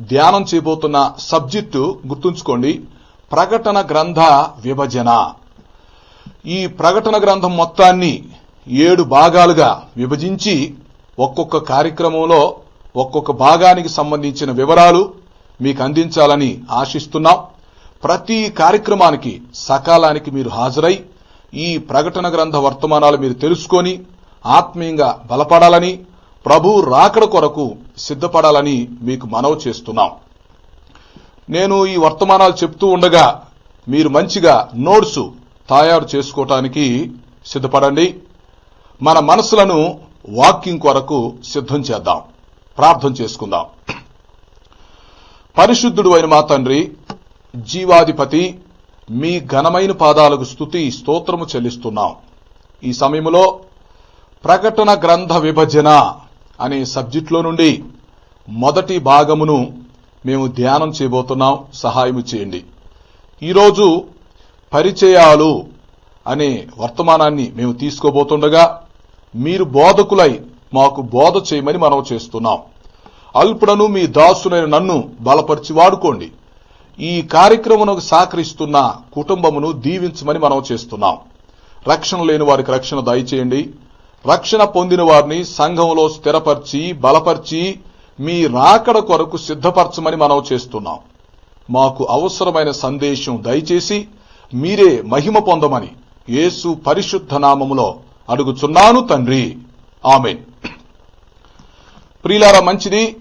ధ్యానం చేయబోతున్న సబ్జెక్టు గుర్తుంచుకోండి. ప్రకటన గ్రంథ విభజన. ఈ ప్రకటన గ్రంథం మొత్తాన్ని ఏడు భాగాలుగా విభజించి ఒక్కొక్క కార్యక్రమంలో ఒక్కొక్క భాగానికి సంబంధించిన వివరాలు మీకు అందించాలని ఆశిస్తున్నాం. ప్రతి కార్యక్రమానికి సకాలానికి మీరు హాజరై ఈ ప్రకటన గ్రంథ వర్తమానాలు మీరు తెలుసుకొని ఆత్మీయంగా బలపడాలని ప్రభు రాకడ కొరకు సిద్ధపడాలని మీకు మనవి చేస్తున్నాం. నేను ఈ వర్తమానాలు చెప్తూ ఉండగా మీరు మంచిగా నోట్స్ తయారు చేసుకోవటానికి సిద్ధపడండి. మన మనసులను వాకింగ్ కొరకు సిద్ధం చేద్దాం. ప్రార్థన చేసుకుందాం. పరిశుద్ధుడు అయిన మా తండ్రి జీవాధిపతి మీ ఘనమైన పాదాలకు స్థుతి స్తోత్రము చెల్లిస్తున్నాం. ఈ సమయంలో ప్రకటన గ్రంథ విభజన అనే సబ్జెక్టులో నుండి మొదటి భాగమును మేము ధ్యానం చేయబోతున్నాం. సహాయము చేయండి. ఈరోజు పరిచయాలు అనే వర్తమానాన్ని మేము తీసుకోబోతుండగా మీరు బోధకులై మాకు బోధ చేయమని మనం చేస్తున్నాం. అల్పుడను మీ దాసునైన నన్ను బలపరిచి వాడుకోండి. ఈ కార్యక్రమమునకు సహకరిస్తున్న కుటుంబమును దీవించమని మనం చేస్తున్నాం. రక్షణ లేని వారికి రక్షణ దయచేయండి. రక్షణ పొందిన వారిని సంఘంలో స్థిరపరిచి బలపరిచి మీ రాకడ కొరకు సిద్ధపరచమని మనం చేస్తున్నాం. మాకు అవసరమైన సందేశం దయచేసి మీరే మహిమ పొందమని యేసు పరిశుద్ధ నామములో అడుగుచున్నాను తండ్రి. ఆమెన్. ప్రియులారా మంచిది.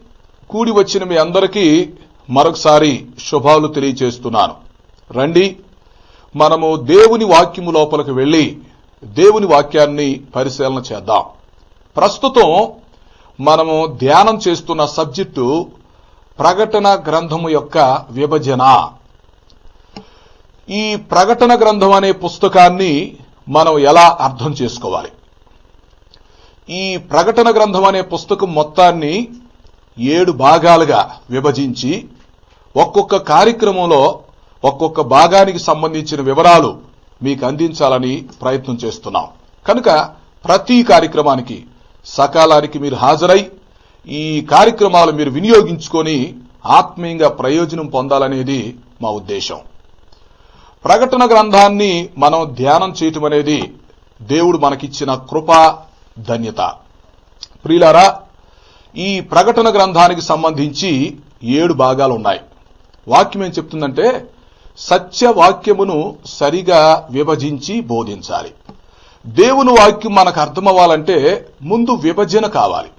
కూడి వచ్చిన మీ అందరికీ మరొకసారి శుభాలు తెలియచేస్తున్నాను. రండి. మనము దేవుని వాక్యము లోపలికి వెళ్ళి దేవుని వాక్యాన్ని పరిశీలన చేద్దాం. ప్రస్తుతం మనము ధ్యానం చేస్తున్న సబ్జెక్టు ప్రకటన గ్రంథము యొక్క విభజన. ఈ ప్రకటన గ్రంథం అనే పుస్తకాన్ని మనం ఎలా అర్థం చేసుకోవాలి? ఈ ప్రకటన గ్రంథం అనే పుస్తకం మొత్తాన్ని ఏడు భాగాలుగా విభజించి ఒక్కొక్క కార్యక్రమంలో ఒక్కొక్క భాగానికి సంబంధించిన వివరాలు మీకు అందించాలని ప్రయత్నం చేస్తున్నాం. కనుక ప్రతి కార్యక్రమానికి సకాలానికి మీరు హాజరై ఈ కార్యక్రమాలు మీరు వినియోగించుకొని ఆత్మీయంగా ప్రయోజనం పొందాలనేది మా ఉద్దేశం. ప్రకటన గ్రంథాన్ని మనం ధ్యానం చేయటం అనేది దేవుడు మనకిచ్చిన కృప ధన్యత. ప్రియులారా ఈ ప్రకటన గ్రంథానికి సంబంధించి ఏడు భాగాలు ఉన్నాయి. వాక్యం ఏం చెప్తుందంటే సత్యవాక్యమును సరిగా విభజించి బోధించాలి. దేవుని వాక్యం మనకు అర్థమవ్వాలంటే ముందు విభజన కావాలి.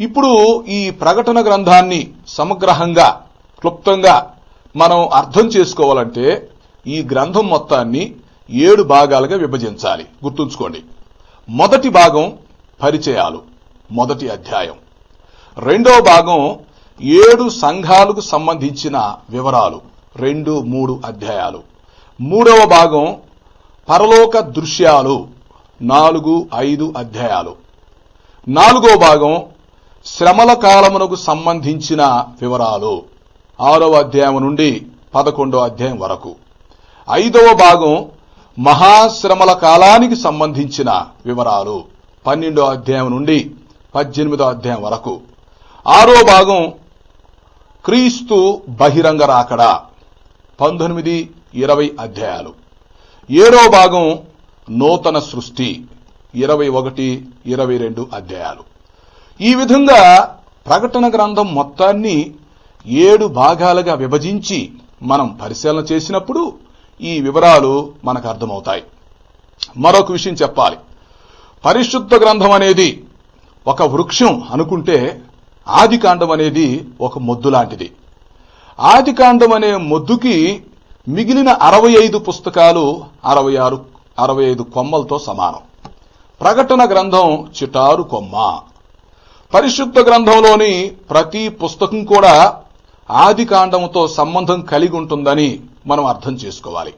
ఇప్పుడు ఈ ప్రకటన గ్రంథాన్ని సమగ్రహంగా క్లుప్తంగా మనం అర్థం చేసుకోవాలంటే ఈ గ్రంథం మొత్తాన్ని ఏడు భాగాలుగా విభజించాలి. గుర్తుంచుకోండి. మొదటి భాగం పరిచయాలు మొదటి అధ్యాయం. రెండవ భాగం ఏడు సంఘాలకు సంబంధించిన వివరాలు. రెండు మూడు అధ్యాయాలు. మూడవ భాగం పరలోక దృశ్యాలు. నాలుగు ఐదు అధ్యాయాలు. నాలుగో భాగం శ్రమల కాలమునకు సంబంధించిన వివరాలు. ఆరవ అధ్యాయం నుండి పదకొండో అధ్యాయం వరకు. ఐదవ భాగం మహాశ్రమల కాలానికి సంబంధించిన వివరాలు. పన్నెండో అధ్యాయం నుండి పద్దెనిమిదో అధ్యాయం వరకు. ఆరో భాగం క్రీస్తు బహిరంగ రాకడ. పంతొమ్మిది ఇరవై అధ్యాయాలు. ఏడో భాగం నూతన సృష్టి ఇరవై ఒకటి ఇరవై రెండు అధ్యాయాలు. ఈ విధంగా ప్రకటన గ్రంథం మొత్తాన్ని ఏడు భాగాలుగా విభజించి మనం పరిశీలన చేసినప్పుడు ఈ వివరాలు మనకు అర్థమవుతాయి. మరొక విషయం చెప్పాలి. పరిశుద్ధ గ్రంథం అనేది ఒక వృక్షం అనుకుంటే ఆదికాండం అనేది ఒక మొద్దు లాంటిది. ఆదికాండం అనే మొద్దుకి మిగిలిన అరవై ఐదు పుస్తకాలు అరవై ఆరు అరవై ఐదు కొమ్మలతో సమానం. ప్రకటన గ్రంథం చిటారు కొమ్మ. పరిశుద్ధ గ్రంథంలోని ప్రతి పుస్తకం కూడా ఆది కాండంతో సంబంధం కలిగి ఉంటుందని మనం అర్థం చేసుకోవాలి.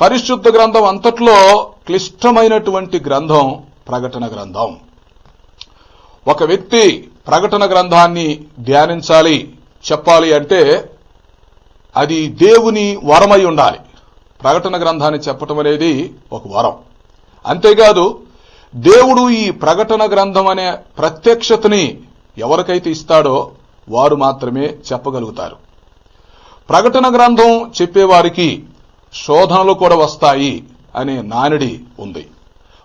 పరిశుద్ధ గ్రంథం అంతట్లో క్లిష్టమైనటువంటి గ్రంథం ప్రకటన గ్రంథం. ఒక వ్యక్తి ప్రకటన గ్రంథాన్ని ధ్యానించాలి చెప్పాలి అంటే అది దేవుని వరమై ఉండాలి. ప్రకటన గ్రంథాన్ని చెప్పటం అనేది ఒక వరం. అంతేకాదు దేవుడు ఈ ప్రకటన గ్రంథం అనే ప్రత్యక్షతని ఎవరికైతే ఇస్తాడో వారు మాత్రమే చెప్పగలుగుతారు. ప్రకటన గ్రంథం చెప్పేవారికి శోధనలు కూడా వస్తాయి అనే నానుడి ఉంది.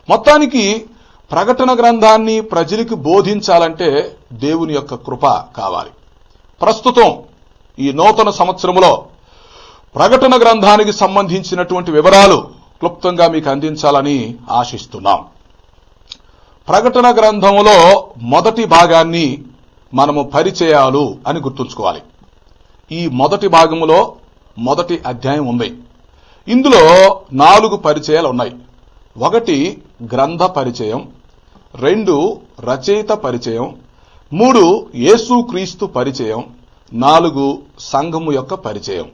మొత్తానికి ప్రకటన గ్రంథాన్ని ప్రజలకు బోధించాలంటే దేవుని యొక్క కృప కావాలి. ప్రస్తుతం ఈ నూతన సంవత్సరంలో ప్రకటన గ్రంథానికి సంబంధించినటువంటి వివరాలు క్లుప్తంగా మీకు అందించాలని ఆశిస్తున్నాం. ప్రకటన గ్రంథంలో మొదటి భాగాన్ని మనము పరిచయాలు అని గుర్తుంచుకోవాలి. ఈ మొదటి భాగంలో మొదటి అధ్యాయం ఉంది. ఇందులో నాలుగు పరిచయాలు ఉన్నాయి. ఒకటి గ్రంథ పరిచయం రెండు రచయిత పరిచయం మూడు యేసుక్రీస్తు పరిచయం. నాలుగు సంఘము యొక్క పరిచయం.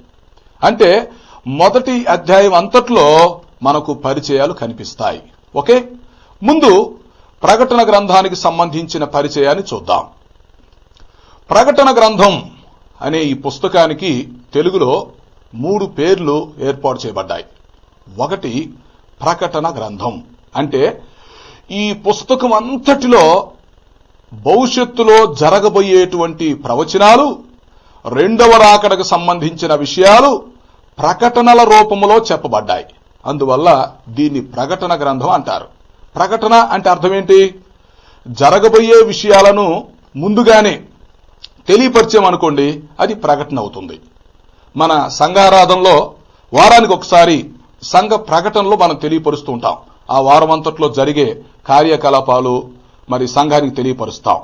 అంటే మొదటి అధ్యాయం అంతట్లో మనకు పరిచయాలు కనిపిస్తాయి. ఓకే? ముందు ప్రకటన గ్రంథానికి సంబంధించిన పరిచయాన్ని చూద్దాం. ప్రకటన గ్రంథం అనే ఈ పుస్తకానికి తెలుగులో మూడు పేర్లు ఏర్పాటు చేయబడ్డాయి. ఒకటి ప్రకటన గ్రంథం. అంటే ఈ పుస్తకం అంతటిలో భవిష్యత్తులో జరగబోయేటువంటి ప్రవచనాలు రెండవ రాకడకు సంబంధించిన విషయాలు ప్రకటనల రూపంలో చెప్పబడ్డాయి. అందువల్ల దీన్ని ప్రకటన గ్రంథం అంటారు. ప్రకటన అంటే అర్థం ఏంటి జరగబోయే విషయాలను ముందుగానే తెలియపరిచామనుకోండి అది ప్రకటన అవుతుంది. మన సంఘారాధనలో వారానికి ఒకసారి సంఘ ప్రకటనలు మనం తెలియపరుస్తూ ఉంటాం. ఆ వారం అంతట్లో జరిగే కార్యకలాపాలు మరి సంఘానికి తెలియపరుస్తాం.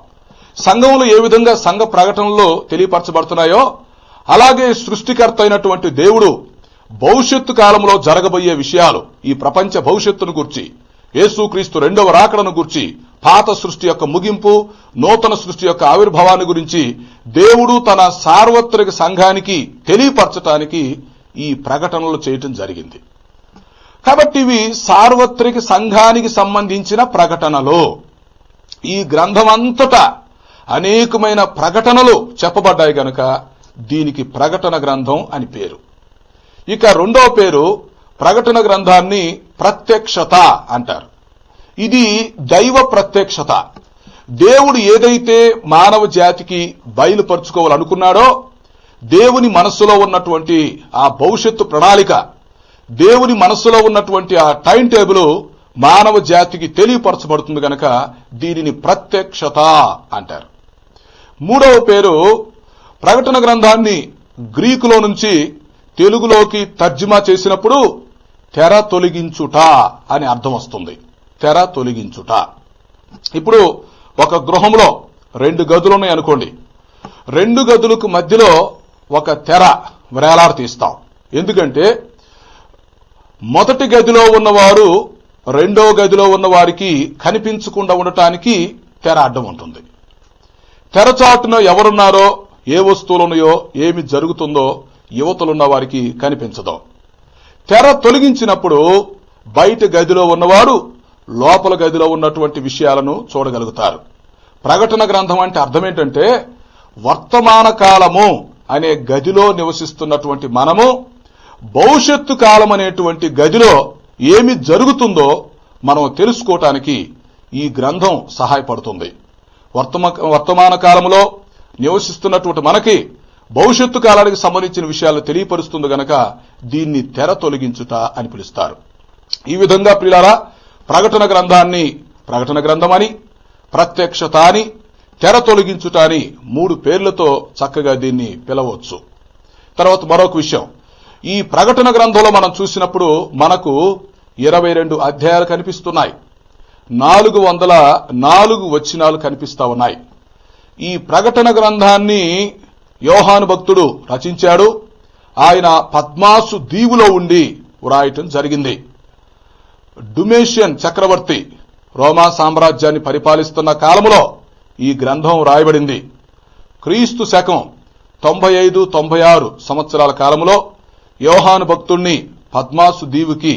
సంఘంలో ఏ విధంగా సంఘ ప్రకటనలో తెలియపరచబడుతున్నాయో అలాగే సృష్టికర్త అయినటువంటి దేవుడు భవిష్యత్తు కాలంలో జరగబోయే విషయాలు ఈ ప్రపంచ భవిష్యత్తును గుర్చి యేసుక్రీస్తు రెండవ రాకడను గుర్చి పాత సృష్టి యొక్క ముగింపు నూతన సృష్టి యొక్క ఆవిర్భావాన్ని గురించి దేవుడు తన సార్వత్రిక సంఘానికి తెలియపరచటానికి ఈ ప్రకటనలు చేయటం జరిగింది. కాబట్టి ఇవి సార్వత్రిక సంఘానికి సంబంధించిన ప్రకటనలు. ఈ గ్రంథం అంతటా అనేకమైన ప్రకటనలు చెప్పబడ్డాయి గనుక దీనికి ప్రకటన గ్రంథం అని పేరు. ఇక రెండవ పేరు ప్రకటన గ్రంథాన్ని ప్రత్యక్షత అంటారు. ఇది దైవ ప్రత్యక్షత. దేవుడు ఏదైతే మానవ జాతికి బయలుపరుచుకోవాలనుకున్నాడో దేవుని మనస్సులో ఉన్నటువంటి ఆ భవిష్యత్తు ప్రణాళిక దేవుని మనస్సులో ఉన్నటువంటి ఆ టైం టేబుల్ మానవ జాతికి తెలియపరచబడుతుంది గనక దీనిని ప్రత్యక్షత అంటారు. మూడవ పేరు ప్రకటన గ్రంథాన్ని గ్రీకులో నుంచి తెలుగులోకి తర్జుమా చేసినప్పుడు తెర తొలగించుట అని అర్థం వస్తుంది. తెర తొలగించుట. ఇప్పుడు ఒక గృహంలో రెండు గదులు ఉన్నాయి అనుకోండి. రెండు గదులకు మధ్యలో ఒక తెర వేలాడ తీస్తాం ఎందుకంటే మొదటి గదిలో ఉన్నవారు రెండో గదిలో ఉన్న వారికి కనిపించకుండా ఉండటానికి తెర అడ్డం ఉంటుంది. తెరచాటున ఎవరున్నారో ఏ వస్తువులు ఉన్నాయో ఏమి జరుగుతుందో యువతలున్న వారికి కనిపించదు. తెర తొలగించినప్పుడు బయట గదిలో ఉన్నవారు లోపల గదిలో ఉన్నటువంటి విషయాలను చూడగలుగుతారు. ప్రకటన గ్రంథం అంటే అర్థం ఏంటంటే వర్తమాన కాలము అనే గదిలో నివసిస్తున్నటువంటి మనము భవిష్యత్తు కాలం అనేటువంటి గదిలో ఏమి జరుగుతుందో మనం తెలుసుకోవటానికి ఈ గ్రంథం సహాయపడుతుంది. వర్తమ వర్తమాన కాలంలో నివసిస్తున్నటువంటి మనకి భవిష్యత్తు కాలానికి సంబంధించిన విషయాలు తెలియపరుస్తుంది గనక దీన్ని తెర తొలగించుట అని పిలుస్తారు. ఈ విధంగా ప్రియులారా ప్రకటన గ్రంథాన్ని ప్రకటన గ్రంథమని ప్రత్యక్షత అని తెర తొలగించుట అని మూడు పేర్లతో చక్కగా దీన్ని పిలవచ్చు. తర్వాత మరొక విషయం. ఈ ప్రకటన గ్రంథంలో మనం చూసినప్పుడు మనకు ఇరవై రెండు అధ్యాయాలు కనిపిస్తున్నాయి. నాలుగు వందల నాలుగు వచ్చినాలు కనిపిస్తా ఉన్నాయి. ఈ ప్రకటన గ్రంథాన్ని యోహాను భక్తుడు రచించాడు. ఆయన పద్మాసు దీవులో ఉండి వ్రాయటం జరిగింది. డుమేషియన్ చక్రవర్తి రోమా సామ్రాజ్యాన్ని పరిపాలిస్తున్న కాలంలో ఈ గ్రంథం రాయబడింది క్రీస్తు శకం తొంభై ఐదు తొంభై ఆరు సంవత్సరాల కాలంలో యోహాను భక్తుణ్ణి పద్మాసు దీవుకి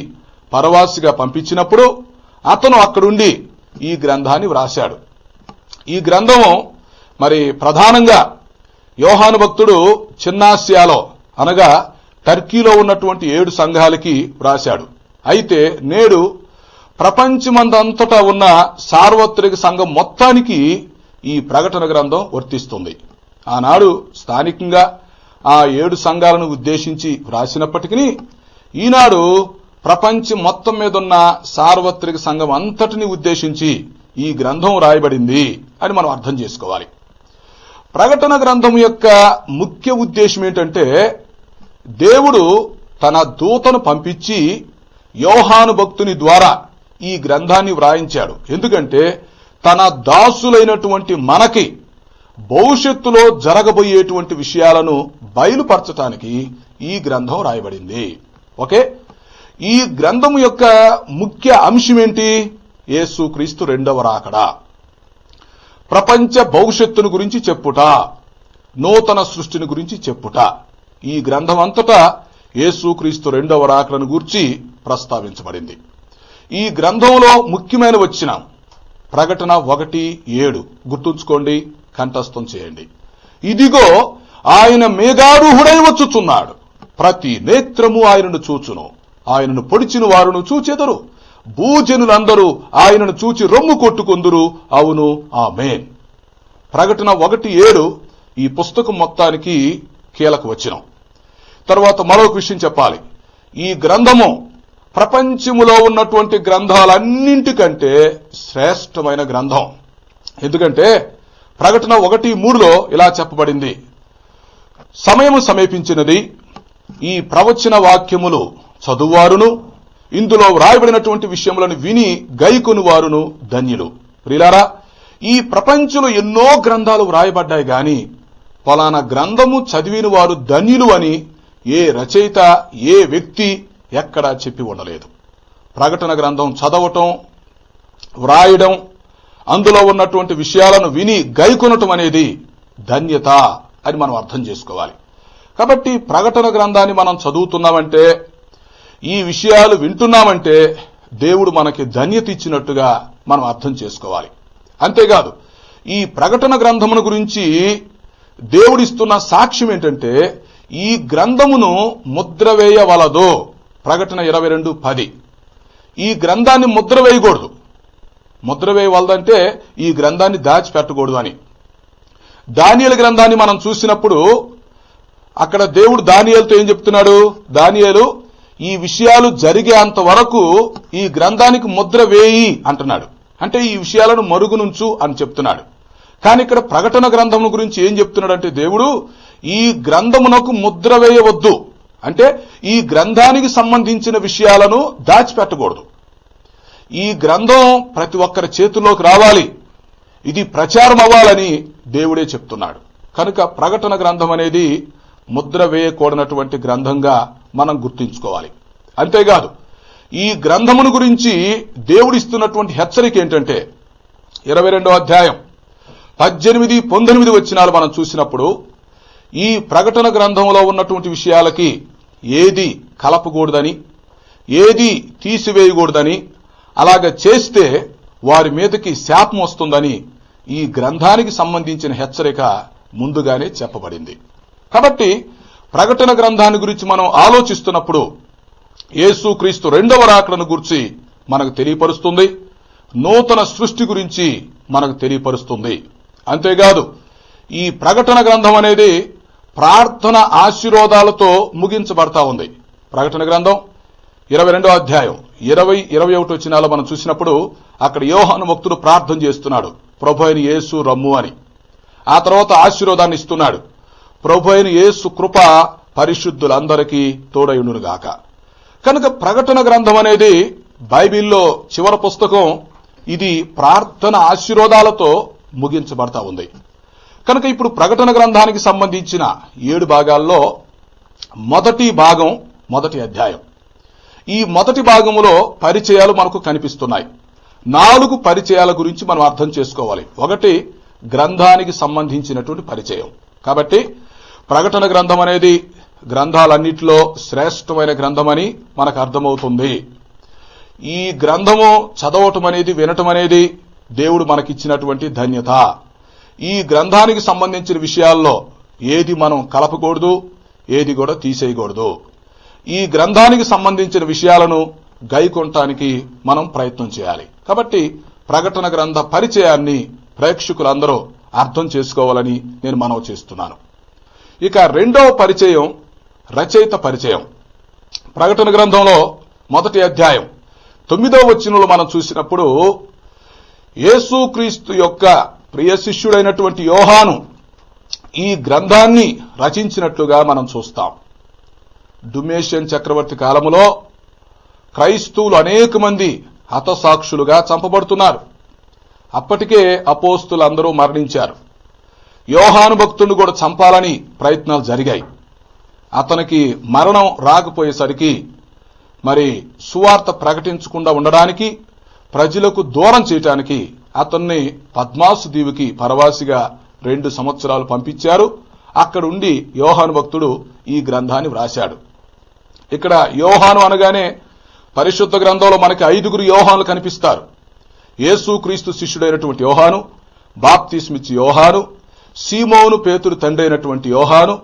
పరవాసిగా పంపించినప్పుడు అతను అక్కడుండి ఈ గ్రంథాన్ని వ్రాశాడు. ఈ గ్రంథం మరి ప్రధానంగా యోహాను భక్తుడు చిన్నాసియాలో అనగా టర్కీలో ఉన్నటువంటి ఏడు సంఘాలకి వ్రాశాడు. అయితే నేడు ప్రపంచమందంతటా ఉన్న సార్వత్రిక సంఘం మొత్తానికి ఈ ప్రకటన గ్రంథం వర్తిస్తుంది. ఆనాడు స్థానికంగా ఆ ఏడు సంఘాలను ఉద్దేశించి వ్రాసినప్పటికీ ఈనాడు ప్రపంచం మొత్తం మీద ఉన్న సార్వత్రిక సంఘం అంతటిని ఉద్దేశించి ఈ గ్రంథం రాయబడింది అని మనం అర్థం చేసుకోవాలి. ప్రకటన గ్రంథం యొక్క ముఖ్య ఉద్దేశం ఏంటంటే దేవుడు తన దూతను పంపించి యోహాను భక్తుని ద్వారా ఈ గ్రంథాన్ని వ్రాయించాడు. ఎందుకంటే తన దాసులైనటువంటి మనకి భవిష్యత్తులో జరగబోయేటువంటి విషయాలను బయలుపరచటానికి ఈ గ్రంథం రాయబడింది. ఓకే? ఈ గ్రంథం యొక్క ముఖ్య అంశం ఏంటి యేసుక్రీస్తు రెండవ రాకడా. ప్రపంచ భవిష్యత్తును గురించి చెప్పుట నూతన సృష్టిని గురించి చెప్పుట. ఈ గ్రంథం అంతటా యేసుక్రీస్తు రెండవ రాకడను గూర్చి ప్రస్తావించబడింది. ఈ గ్రంథంలో ముఖ్యమైన వచ్చిన ప్రకటన ఒకటి ఏడు. గుర్తుంచుకోండి కంఠస్థం చేయండి. ఇదిగో ఆయన మేఘారూహుడై వచ్చుచున్నాడు. ప్రతి నేత్రము ఆయనను చూచును. ఆయనను పొడిచిన వారును చూచెదరు. భూజనులందరూ ఆయనను చూచి రొమ్ము కొట్టుకుందురు. అవును ఆ మేన్ ప్రకటన ఒకటి ఏడు ఈ పుస్తకం మొత్తానికి కీలక వచ్చినం తర్వాత మరొక విషయం చెప్పాలి. ఈ గ్రంథము ప్రపంచములో ఉన్నటువంటి గ్రంథాలన్నింటికంటే శ్రేష్టమైన గ్రంథం. ఎందుకంటే ప్రకటన ఒకటి మూడులో ఇలా చెప్పబడింది. సమయము సమీపించినది. ఈ ప్రవచన వాక్యములు చదువువారును ఇందులో వ్రాయబడినటువంటి విషయములను విని గైకొను వారును ధన్యులు. ప్రిలారా ఈ ప్రపంచంలో ఎన్నో గ్రంథాలు వ్రాయబడ్డాయి గాని ఫలానా గ్రంథము చదివిన వారు ధన్యులు అని ఏ రచయిత ఏ వ్యక్తి ఎక్కడా చెప్పి ఉండలేదు. ప్రకటన గ్రంథం చదవటం వ్రాయడం అందులో ఉన్నటువంటి విషయాలను విని గైకొనటం అనేది ధన్యత అని మనం అర్థం చేసుకోవాలి. కాబట్టి ప్రకటన గ్రంథాన్ని మనం చదువుతున్నామంటే ఈ విషయాలు వింటున్నామంటే దేవుడు మనకి ధన్యత ఇచ్చినట్టుగా మనం అర్థం చేసుకోవాలి. అంతేకాదు ఈ ప్రకటన గ్రంథమును గురించి దేవుడిస్తున్న సాక్ష్యం ఏంటంటే ఈ గ్రంథమును ముద్ర వేయవలదు. ప్రకటన ఇరవై రెండు పది. ఈ గ్రంథాన్ని ముద్ర వేయకూడదు. ముద్ర వేయవలదంటే ఈ గ్రంథాన్ని దాచిపెట్టకూడదు అని. దానియల గ్రంథాన్ని మనం చూసినప్పుడు అక్కడ దేవుడు దానియాలతో ఏం చెప్తున్నాడు? దానియాలు ఈ విషయాలు జరిగేంత వరకు ఈ గ్రంథానికి ముద్ర వేయి అంటున్నాడు. అంటే ఈ విషయాలను మరుగునుంచు అని చెప్తున్నాడు. కానీ ఇక్కడ ప్రకటన గ్రంథం గురించి ఏం చెప్తున్నాడంటే దేవుడు ఈ గ్రంథమునకు ముద్ర వేయవద్దు. అంటే ఈ గ్రంథానికి సంబంధించిన విషయాలను దాచిపెట్టకూడదు. ఈ గ్రంథం ప్రతి ఒక్కరి చేతుల్లోకి రావాలి. ఇది ప్రచారం అవ్వాలని దేవుడే చెప్తున్నాడు. కనుక ప్రకటన గ్రంథం అనేది ముద్ర వేయకూడనటువంటి గ్రంథంగా మనం గుర్తుంచుకోవాలి. అంతేకాదు ఈ గ్రంథమును గురించి దేవుడిస్తున్నటువంటి హెచ్చరిక ఏంటంటే ఇరవై రెండో అధ్యాయం పద్దెనిమిది పంతొమ్మిది వచ్చినాలు మనం చూసినప్పుడు ఈ ప్రకటన గ్రంథంలో ఉన్నటువంటి విషయాలకి ఏది కలపకూడదని ఏది తీసివేయకూడదని అలాగ చేస్తే వారి మీదకి శాపం వస్తుందని ఈ గ్రంథానికి సంబంధించిన హెచ్చరిక ముందుగానే చెప్పబడింది. కాబట్టి ప్రకటన గ్రంథాన్ని గురించి మనం ఆలోచిస్తున్నప్పుడు యేసుక్రీస్తు రెండవ రాకడను గురించి మనకు తెలియపరుస్తుంది. నూతన సృష్టి గురించి మనకు తెలియపరుస్తుంది. అంతేకాదు ఈ ప్రకటన గ్రంథం అనేది ప్రార్థన ఆశీర్వాదాలతో ముగించబడతా ఉంది. ప్రకటన గ్రంథం ఇరవై రెండో అధ్యాయం ఇరవై ఇరవై ఒకటి వచ్చినాలో మనం చూసినప్పుడు అక్కడ యోహాను భక్తుడు ప్రార్థన చేస్తున్నాడు. ప్రభు అయిన యేసు రమ్ము అని. ఆ తర్వాత ఆశీర్వాదాన్ని ఇస్తున్నాడు. ప్రభు అయిన యేసు కృప పరిశుద్ధులందరికీ తోడయుండునుగాక. కనుక ప్రకటన గ్రంథం అనేది బైబిల్లో చివరి పుస్తకం ఇది ప్రార్థన ఆశీర్వాదాలతో ముగించబడతా ఉంది. కనుక ఇప్పుడు ప్రకటన గ్రంథానికి సంబంధించిన ఏడు భాగాల్లో మొదటి భాగం మొదటి అధ్యాయం. ఈ మొదటి భాగంలో పరిచయాలు మనకు కనిపిస్తున్నాయి. నాలుగు పరిచయాల గురించి మనం అర్థం చేసుకోవాలి. ఒకటి గ్రంథానికి సంబంధించినటువంటి పరిచయం. కాబట్టి ప్రకటన గ్రంథం అనేది గ్రంథాలన్నిటిలో శ్రేష్టమైన గ్రంథమని మనకు అర్థమవుతుంది. ఈ గ్రంథము చదవటం అనేది వినటం అనేది దేవుడు మనకిచ్చినటువంటి ధన్యత. ఈ గ్రంథానికి సంబంధించిన విషయాల్లో ఏది మనం కలపకూడదు ఏది కూడా తీసేయకూడదు. ఈ గ్రంథానికి సంబంధించిన విషయాలను గైకొనటానికి మనం ప్రయత్నం చేయాలి. కాబట్టి ప్రకటన గ్రంథ పరిచయాన్ని ప్రేక్షకులందరూ అర్థం చేసుకోవాలని నేను మనవి చేస్తున్నాను. ఇక రెండవ పరిచయం రచయిత పరిచయం. ప్రకటన గ్రంథంలో మొదటి అధ్యాయం. తొమ్మిదవ వచనంలో మనం చూసినప్పుడు యేసుక్రీస్తు యొక్క ప్రియ శిష్యుడైనటువంటి యోహాను ఈ గ్రంథాన్ని రచించినట్లుగా మనం చూస్తాం. డుమేషియన్ చక్రవర్తి కాలములో క్రైస్తవులు అనేక మంది హతసాక్షులుగా చంపబడుతున్నారు. అప్పటికే అపోస్తులందరూ మరణించారు. యోహాను భక్తుడిని కూడా చంపాలని ప్రయత్నాలు జరిగాయి. అతనికి మరణం రాకపోయేసరికి మరి సువార్త ప్రకటించకుండా ఉండడానికి ప్రజలకు దూరం చేయటానికి అతన్ని పద్మాసు దీవికి పరవాసిగా రెండు సంవత్సరాలు పంపించారు. అక్కడుండి యోహాను భక్తుడు ఈ గ్రంథాన్ని వ్రాశాడు. ఇక్కడ యోహాను అనగానే పరిశుద్ధ గ్రంథంలో మనకి ఐదుగురు యోహానులు కనిపిస్తారు. యేసు క్రీస్తు శిష్యుడైనటువంటి యోహాను బాప్తిస్మిచ్చి యోహాను సీమోను పేతురు తండ్రి అయినటువంటి యోహాను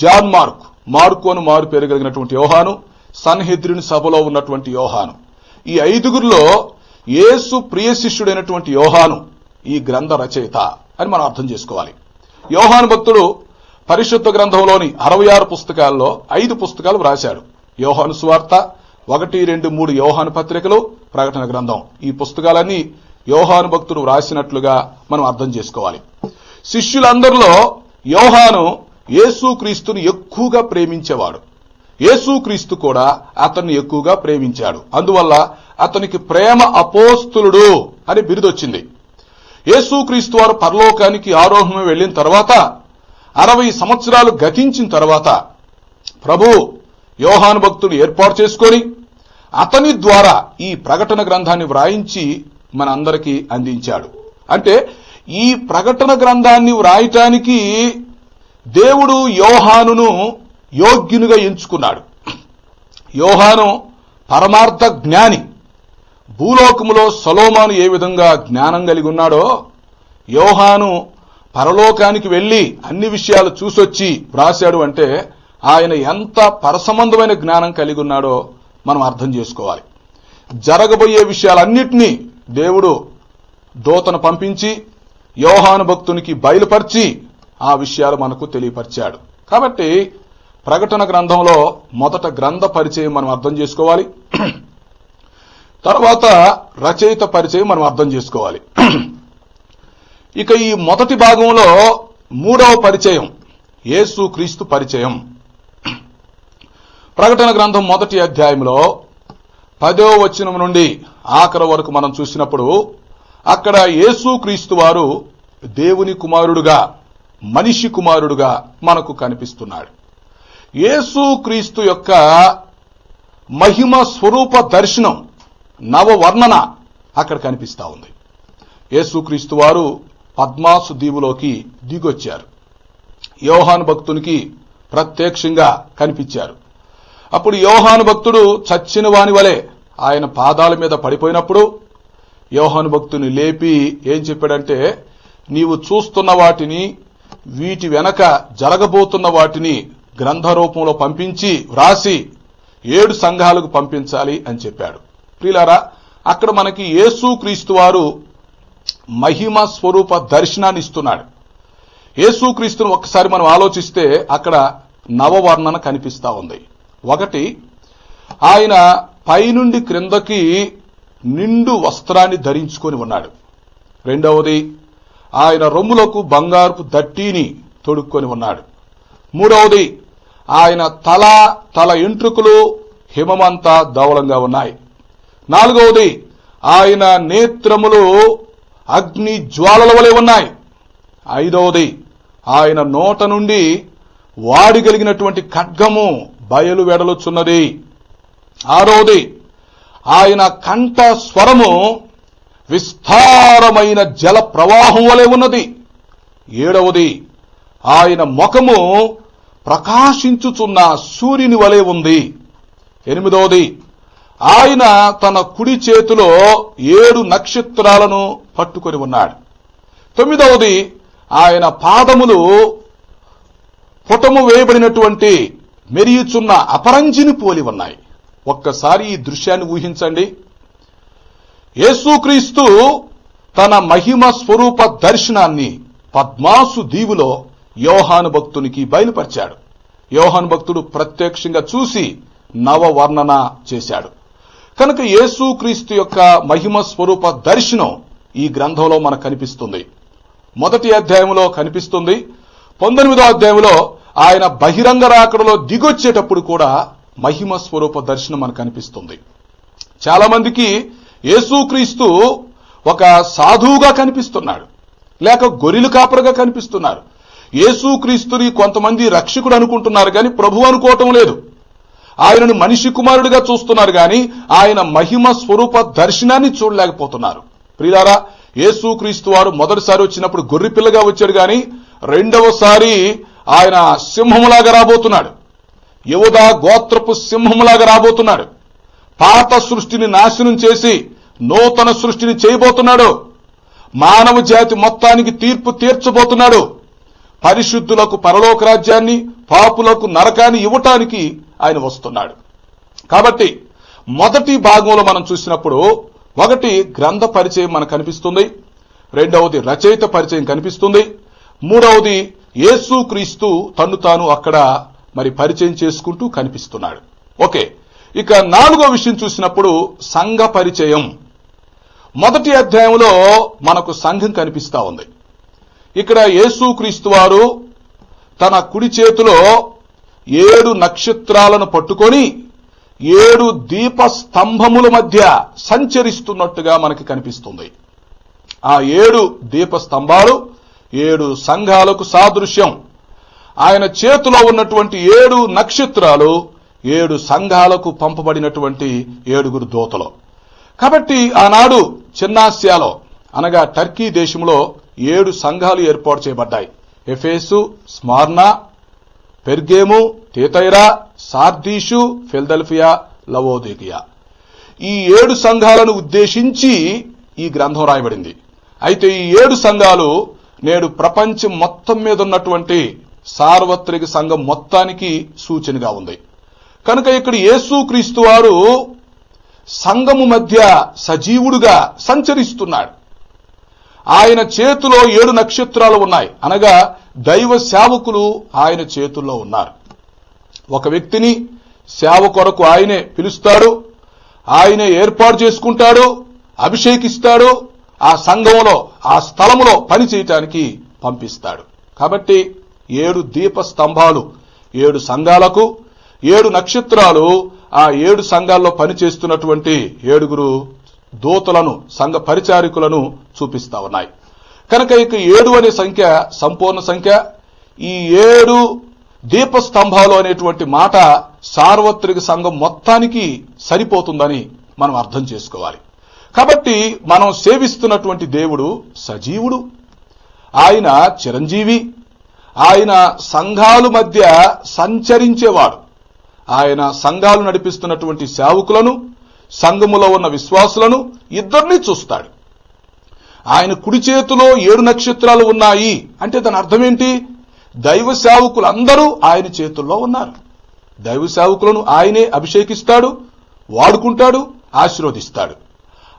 జాన్ మార్క్ మార్కు అను మారు పేరు కలిగినటువంటి యోహాను సన్హెద్రిని సభలో ఉన్నటువంటి యోహాను. ఈ ఐదుగురిలో యేసు ప్రియ శిష్యుడైనటువంటి యోహాను ఈ గ్రంథ రచయిత అని మనం అర్థం చేసుకోవాలి. యోహాను భక్తుడు పరిశుద్ధ గ్రంథంలోని అరవై ఆరు పుస్తకాల్లో ఐదు పుస్తకాలు వ్రాశాడు. యోహాను సువార్త ఒకటి రెండు మూడు యోహాను పత్రికలు ప్రకటన గ్రంథం. ఈ పుస్తకాలన్నీ యోహాను భక్తుడు వ్రాసినట్లుగా మనం అర్థం చేసుకోవాలి. శిష్యులందరిలో యోహాను యేసుక్రీస్తుని ఎక్కువగా ప్రేమించేవాడు. యేసుక్రీస్తు కూడా అతన్ని ఎక్కువగా ప్రేమించాడు. అందువల్ల అతనికి ప్రేమ అపోస్తులుడు అని బిరుదొచ్చింది. యేసుక్రీస్తు వారు పరలోకానికి ఆరోహణం వెళ్ళిన తర్వాత అరవై సంవత్సరాలు గతించిన తర్వాత ప్రభు యోహాను భక్తుడు ఏర్పాటు చేసుకొని అతని ద్వారా ఈ ప్రకటన గ్రంథాన్ని వ్రాయించి మనందరికీ అందించాడు. అంటే ఈ ప్రకటన గ్రంథాన్ని వ్రాయటానికి దేవుడు యోహానును యోగ్యునిగా ఎంచుకున్నాడు. యోహాను పరమార్థ జ్ఞాని. భూలోకములో సలోమాను ఏ విధంగా జ్ఞానం కలిగి ఉన్నాడో యోహాను పరలోకానికి వెళ్ళి అన్ని విషయాలు చూసొచ్చి వ్రాశాడు అంటే ఆయన ఎంత పరసంబంధమైన జ్ఞానం కలిగి ఉన్నాడో మనం అర్థం చేసుకోవాలి. జరగబోయే విషయాలన్నింటినీ దేవుడు దూతను పంపించి యోహాను భక్తునికి బయలుపరిచి ఆ విషయాలు మనకు తెలియపరిచాడు. కాబట్టి ప్రకటన గ్రంథంలో మొదట గ్రంథ పరిచయం మనం అర్థం చేసుకోవాలి. తర్వాత రచయిత పరిచయం మనం అర్థం చేసుకోవాలి. ఇక ఈ మొదటి భాగంలో మూడవ పరిచయం యేసు క్రీస్తు పరిచయం. ప్రకటన గ్రంథం మొదటి అధ్యాయంలో పదో వచనం నుండి ఆఖరి వరకు మనం చూసినప్పుడు అక్కడ యేసు క్రీస్తు వారు దేవుని కుమారుడుగా మనిషి కుమారుడుగా మనకు కనిపిస్తున్నాడు. యేసు క్రీస్తు యొక్క మహిమ స్వరూప దర్శనం నవవర్ణన అక్కడ కనిపిస్తా ఉంది. యేసుక్రీస్తు వారు పద్మాసు దీవులోకి దిగొచ్చారు. యోహాను భక్తునికి ప్రత్యక్షంగా కనిపించారు. అప్పుడు యోహాను భక్తుడు చచ్చిన వాని వలె ఆయన పాదాల మీద పడిపోయినప్పుడు యోహాను భక్తుని లేపి ఏం చెప్పాడంటే నీవు చూస్తున్న వాటిని వీటి వెనక జరగబోతున్న వాటిని గ్రంథ రూపంలో పంపించి వ్రాసి ఏడు సంఘాలకు పంపించాలి అని చెప్పాడు. ప్రియులారా అక్కడ మనకి యేసుక్రీస్తు వారు మహిమ స్వరూప దర్శనాన్ని ఇస్తున్నాడు. యేసుక్రీస్తును ఒక్కసారి మనం ఆలోచిస్తే అక్కడ నవవర్ణన కనిపిస్తా ఉంది. ఒకటి ఆయన పైనుండి క్రిందకి నిండు వస్త్రాన్ని ధరించుకొని ఉన్నాడు. రెండవది ఆయన రొమ్ములకు బంగారుపు దట్టీని తొడుక్కొని ఉన్నాడు. మూడవది ఆయన తల తల ఎంట్రుకులు హిమమంతా ధవలంగా ఉన్నాయి. నాలుగవది ఆయన నేత్రములు అగ్ని జ్వాలల వలె ఉన్నాయి. ఐదవది ఆయన నోట నుండి వాడిగలిగినటువంటి ఖడ్గము బయలు వెడలుచున్నది. ఆరవది ఆయన కంఠ స్వరము విస్తారమైన జల ప్రవాహం వలె ఉన్నది. ఏడవది ఆయన ముఖము ప్రకాశించుచున్న సూర్యుని వలె ఉంది. ఎనిమిదవది ఆయన తన కుడి చేతిలో ఏడు నక్షత్రాలను పట్టుకొని ఉన్నాడు. తొమ్మిదవది ఆయన పాదములు పుటము వేయబడినటువంటి మెరియుచున్న అపరంజిని పోలి ఉన్నాయి. ఒక్కసారి ఈ దృశ్యాన్ని ఊహించండి. యేసుక్రీస్తు తన మహిమ స్వరూప దర్శనాన్ని పద్మాసు దీవులో యోహాను భక్తునికి బయలుపరిచాడు. యోహాను భక్తుడు ప్రత్యక్షంగా చూసి నవవర్ణన చేశాడు. కనుక యేసుక్రీస్తు యొక్క మహిమ స్వరూప దర్శనం ఈ గ్రంథంలో మనకు కనిపిస్తుంది. మొదటి అధ్యాయంలో కనిపిస్తుంది. పంతొమ్మిదో అధ్యాయంలో ఆయన బహిరంగ రాకడలో దిగొచ్చేటప్పుడు కూడా మహిమ స్వరూప దర్శనం మనకు కనిపిస్తుంది చాలా మందికి యేసుక్రీస్తు ఒక సాధువుగా కనిపిస్తున్నాడు. లేక గొరిలు కాపరుగా కనిపిస్తున్నారు. యేసుక్రీస్తుని కొంతమంది రక్షకుడు అనుకుంటున్నారు కానీ ప్రభు అనుకోవటం లేదు. ఆయనను మనిషి కుమారుడిగా చూస్తున్నారు కానీ ఆయన మహిమ స్వరూప దర్శనాన్ని చూడలేకపోతున్నారు. ప్రియులారా యేసుక్రీస్తు వారు మొదటిసారి వచ్చినప్పుడు గొర్రె పిల్లగా వచ్చాడు కానీ రెండవసారి ఆయన సింహములాగా రాబోతున్నాడు. యువద గోత్రపు సింహములాగా రాబోతున్నాడు. పాత సృష్టిని నాశనం చేసి నూతన సృష్టిని చేయబోతున్నాడు. మానవ జాతి మొత్తానికి తీర్పు తీర్చబోతున్నాడు. పరిశుద్ధులకు పరలోక రాజ్యాన్ని పాపులకు నరకాన్ని ఇవ్వటానికి ఆయన వస్తున్నాడు. కాబట్టి మొదటి భాగంలో మనం చూసినప్పుడు ఒకటి గ్రంథ పరిచయం మనకు కనిపిస్తుంది. రెండవది రచయిత పరిచయం కనిపిస్తుంది. మూడవది యేసు క్రీస్తు తన్ను తాను అక్కడ మరి పరిచయం చేసుకుంటూ కనిపిస్తున్నాడు. ఓకే ఇక నాలుగో విషయం చూసినప్పుడు సంఘ పరిచయం. మొదటి అధ్యాయంలో మనకు సంఘం కనిపిస్తా ఉంది. ఇక్కడ యేసుక్రీస్తు వారు తన కుడి చేతిలో ఏడు నక్షత్రాలను పట్టుకొని ఏడు దీప స్తంభముల మధ్య సంచరిస్తున్నట్టుగా మనకి కనిపిస్తుంది. ఆ ఏడు దీప స్తంభాలు ఏడు సంఘాలకు సాదృశ్యం. ఆయన చేతిలో ఉన్నటువంటి ఏడు నక్షత్రాలు ఏడు సంఘాలకు పంపబడినటువంటి ఏడుగురు దూతలు. కాబట్టి ఆనాడు చిన్నాసియాలో అనగా టర్కీ దేశంలో ఏడు సంఘాలు ఏర్పాటు చేయబడ్డాయి. ఎఫేసు స్మార్నా పెర్గేము తేతైరా సార్దీషు ఫిల్దెల్ఫియా లవోదేకియా. ఈ ఏడు సంఘాలను ఉద్దేశించి ఈ గ్రంథం రాయబడింది. అయితే ఈ ఏడు సంఘాలు నేడు ప్రపంచం మొత్తం మీద ఉన్నటువంటి సార్వత్రిక సంఘం మొత్తానికి సూచనగా ఉంది. కనుక ఇక్కడ యేసుక్రీస్తు వారు సంఘము మధ్య సజీవుడుగా సంచరిస్తున్నాడు. ఆయన చేతిలో ఏడు నక్షత్రాలు ఉన్నాయి. అనగా దైవ సేవకులు ఆయన చేతుల్లో ఉన్నారు. ఒక వ్యక్తిని సేవ కొరకు ఆయనే పిలుస్తాడు. ఆయనే ఏర్పాటు చేసుకుంటాడు అభిషేకిస్తాడు ఆ సంఘంలో ఆ స్థలములో పని చేయటానికి పంపిస్తాడు. కాబట్టి ఏడు దీప స్తంభాలు ఏడు సంఘాలకు ఏడు నక్షత్రాలు ఆ ఏడు సంఘాల్లో పనిచేస్తున్నటువంటి ఏడుగురు దూతలను సంఘ పరిచారికులను చూపిస్తా ఉన్నాయి. కనుక ఇక ఏడు అనే సంఖ్య సంపూర్ణ సంఖ్య. ఈ ఏడు దీప స్తంభాలు అనేటువంటి మాట సార్వత్రిక సంఘం మొత్తానికి సరిపోతుందని మనం అర్థం చేసుకోవాలి. కాబట్టి మనం సేవిస్తున్నటువంటి దేవుడు సజీవుడు. ఆయన చిరంజీవి. ఆయన సంఘాలు మధ్య సంచరించేవాడు. ఆయన సంఘాలు నడిపిస్తున్నటువంటి సేవకులను సంఘములో ఉన్న విశ్వాసులను ఇద్దరిని చూస్తాడు. ఆయన కుడి చేతిలో ఏడు నక్షత్రాలు ఉన్నాయి అంటే దాని అర్థం ఏంటి దైవ సేవకులు అందరూ ఆయన చేతుల్లో ఉన్నారు. దైవ సేవకులను ఆయనే అభిషేకిస్తాడు వాడుకుంటాడు ఆశీర్వదిస్తాడు.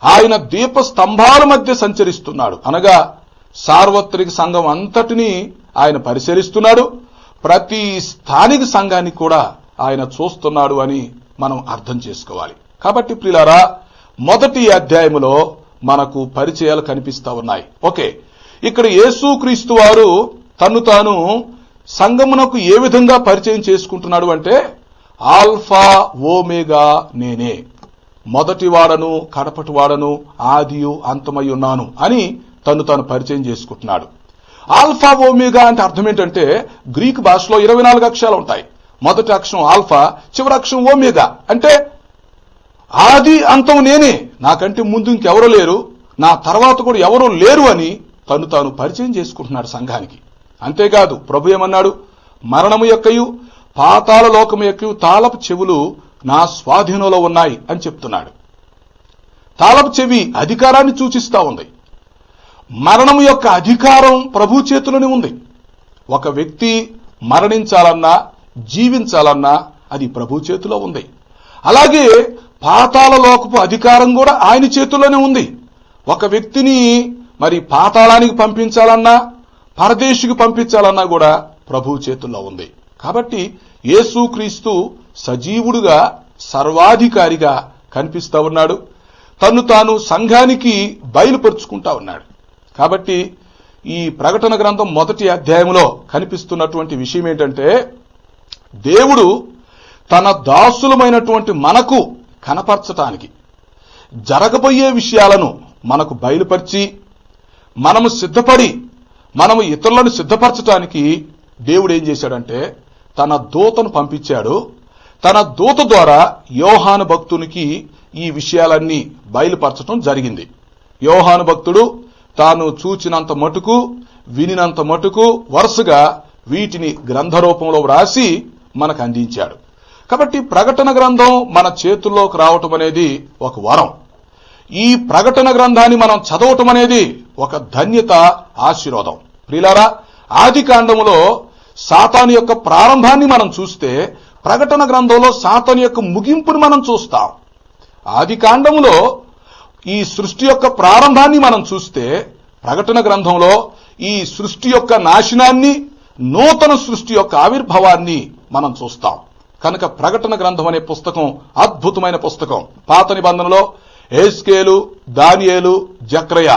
ఆయన దీప స్తంభాల మధ్య సంచరిస్తున్నాడు. అనగా సార్వత్రిక సంఘం అంతటినీ ఆయన పరిశీలిస్తున్నాడు. ప్రతి స్థానిక సంఘాన్ని కూడా ఆయన చూస్తున్నాడు అని మనం అర్థం చేసుకోవాలి. కాబట్టి ప్రిలారా మొదటి అధ్యాయములో మనకు పరిచయాలు కనిపిస్తా ఉన్నాయి. ఓకే. ఇక్కడ యేసుక్రీస్తు వారు తను తాను సంగమునకు ఏ విధంగా పరిచయం చేసుకుంటున్నాడు అంటే ఆల్ఫా ఓమేగా నేనే. మొదటి వాడను కడపటి వాడను ఆదియు అంతమై ఉన్నాను అని తను తాను పరిచయం చేసుకుంటున్నాడు. ఆల్ఫా ఓమేగా అంటే అర్థం ఏంటంటే గ్రీక్ భాషలో ఇరవై నాలుగు అక్షరాలు ఉంటాయి. మొదటి అక్షరం ఆల్ఫా చివరి అక్షరం ఓమేగా అంటే ఆది అంతం నేనే. నాకంటే ముందు ఇంకెవరూ లేరు. నా తర్వాత కూడా ఎవరూ లేరు అని తను తాను పరిచయం చేసుకుంటున్నాడు సంఘానికి. అంతేకాదు ప్రభు ఏమన్నాడు? మరణము యొక్కయు పాతాల లోకము యొక్కయు తాళపు చెవులు నా స్వాధీనంలో ఉన్నాయి అని చెప్తున్నాడు. తాళపు చెవి అధికారాన్ని సూచిస్తా ఉంది. మరణం యొక్క అధికారం ప్రభు చేతిలోనే ఉంది. ఒక వ్యక్తి మరణించాలన్నా జీవించాలన్నా అది ప్రభు చేతిలో ఉంది. అలాగే పాతాల లోకపు అధికారం కూడా ఆయన చేతిలోనే ఉంది. ఒక వ్యక్తిని మరి పాతాళానికి పంపించాలన్నా పరదేశికి పంపించాలన్నా కూడా ప్రభు చేతుల్లో ఉంది. కాబట్టి యేసుక్రీస్తు సజీవుడుగా సర్వాధికారిగా కనిపిస్తూ ఉన్నాడు. తను తాను సంఘానికి బయలుపరుచుకుంటా ఉన్నాడు. కాబట్టి ఈ ప్రకటన గ్రంథం మొదటి అధ్యాయంలో కనిపిస్తున్నటువంటి విషయం ఏంటంటే దేవుడు తన దాసులమైనటువంటి మనకు కనపరచటానికి జరగబోయే విషయాలను మనకు బయలుపరిచి మనము సిద్ధపడి మనము ఇతరులను సిద్ధపరచటానికి దేవుడు ఏం చేశాడంటే తన దూతను పంపించాడు. తన దూత ద్వారా యోహాను భక్తునికి ఈ విషయాలన్నీ బయలుపరచటం జరిగింది. యోహాను భక్తుడు తాను చూచినంత మటుకు వినినంత మటుకు వరుసగా వీటిని గ్రంథ రూపంలో వ్రాసి మనకు అందించాడు. కాబట్టి ప్రకటన గ్రంథం మన చేతుల్లోకి రావటం అనేది ఒక వరం. ఈ ప్రకటన గ్రంథాన్ని మనం చదవటం అనేది ఒక ధన్యత ఆశీర్వాదం. ప్రిలారా ఆది కాండములో సాతాను యొక్క ప్రారంభాన్ని మనం చూస్తే ప్రకటన గ్రంథంలో సాతాను యొక్క ముగింపుని మనం చూస్తాం. ఆది కాండములో ఈ సృష్టి యొక్క ప్రారంభాన్ని మనం చూస్తే ప్రకటన గ్రంథంలో ఈ సృష్టి యొక్క నాశనాన్ని నూతన సృష్టి యొక్క ఆవిర్భావాన్ని మనం చూస్తాం. కనుక ప్రకటన గ్రంథం అనే పుస్తకం అద్భుతమైన పుస్తకం. పాత నిబంధనలో ఏస్కేలు దానియేలు జక్రయ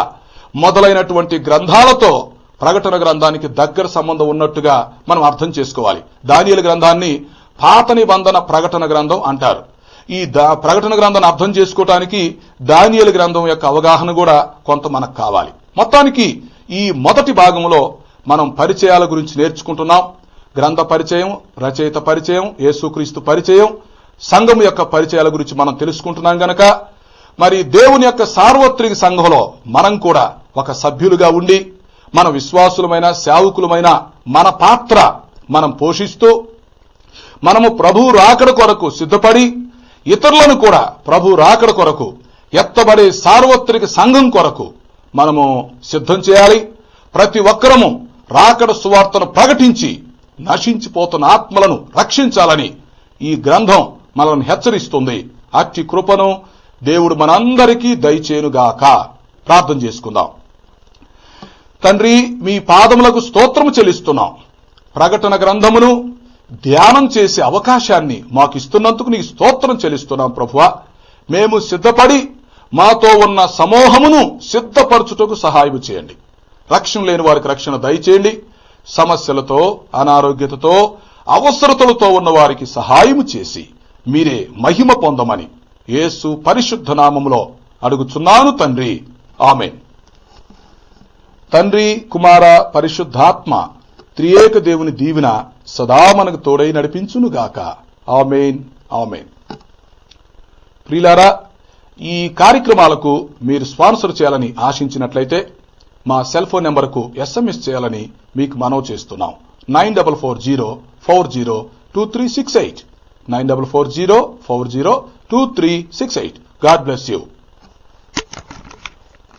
మొదలైనటువంటి గ్రంథాలతో ప్రకటన గ్రంథానికి దగ్గర సంబంధం ఉన్నట్టుగా మనం అర్థం చేసుకోవాలి. దానియలు గ్రంథాన్ని పాత నిబంధన ప్రకటన గ్రంథం అంటారు. ఈ దా- ప్రకటన గ్రంథాన్ని అర్థం చేసుకోవటానికి దానియేలు గ్రంథం యొక్క అవగాహన కూడా కొంత మనకు కావాలి. మొత్తానికి ఈ మొదటి భాగంలో మనం పరిచయాల గురించి నేర్చుకుంటున్నాం. గ్రంథ పరిచయం రచయిత పరిచయం యేసుక్రీస్తు పరిచయం సంఘం యొక్క పరిచయాల గురించి మనం తెలుసుకుంటున్నాం గనక. మరి దేవుని యొక్క సార్వత్రిక సంఘంలో మనం కూడా ఒక సభ్యులుగా ఉండి మన విశ్వాసులమైన సేవకులమైన మన పాత్ర మనం పోషిస్తూ మనము ప్రభు రాకడ కొరకు సిద్ధపడి ఇతరులను కూడా ప్రభు రాకడ కొరకు ఎత్తబడే సార్వత్రిక సంఘం కొరకు మనము సిద్ధం చేయాలి. ప్రతి ఒక్కరము రాకడ సువార్తను ప్రకటించి నశించిపోతున్న ఆత్మలను రక్షించాలని ఈ గ్రంథం మనల్ని హెచ్చరిస్తుంది. అట్టి కృపను దేవుడు మనందరికీ దయచేయునుగాక ప్రార్థన చేసుకుందాం. తండ్రి మీ పాదములకు స్తోత్రము చెల్లిస్తున్నాం. ప్రకటన గ్రంథమును ధ్యానం చేసే అవకాశాన్ని మాకు ఇస్తున్నందుకు నీకు స్తోత్రం చెల్లిస్తున్నాం ప్రభువా. మేము సిద్ధపడి మాతో ఉన్న సమూహమును సిద్ధపరచుటకు సహాయం చేయండి. రక్షణ లేని వారికి రక్షణ దయచేయండి. సమస్యలతో అనారోగ్యతతో అవసరతలతో ఉన్న వారికి సహాయం చేసి మీరే మహిమ పొందమని యేసు పరిశుద్ధ నామములో అడుగుచున్నాను తండ్రి. ఆమె తండ్రి కుమార పరిశుద్ధాత్మ త్రియేక దేవుని దీవెన సదా మనకు తోడై నడిపించునుగాక. Amen amen. ప్రిలారా ఈ కార్యక్రమాలకు మీరు స్పాన్సర్ చేయాలని ఆశించినట్లయితే మా సెల్ ఫోన్ నెంబర్కు ఎస్ఎంఎస్ చేయాలని మీకు మనవి చేస్తున్నాం. Nine double four zero four zero two three six eight. Nine double four zero four zero two three six eight. God bless you.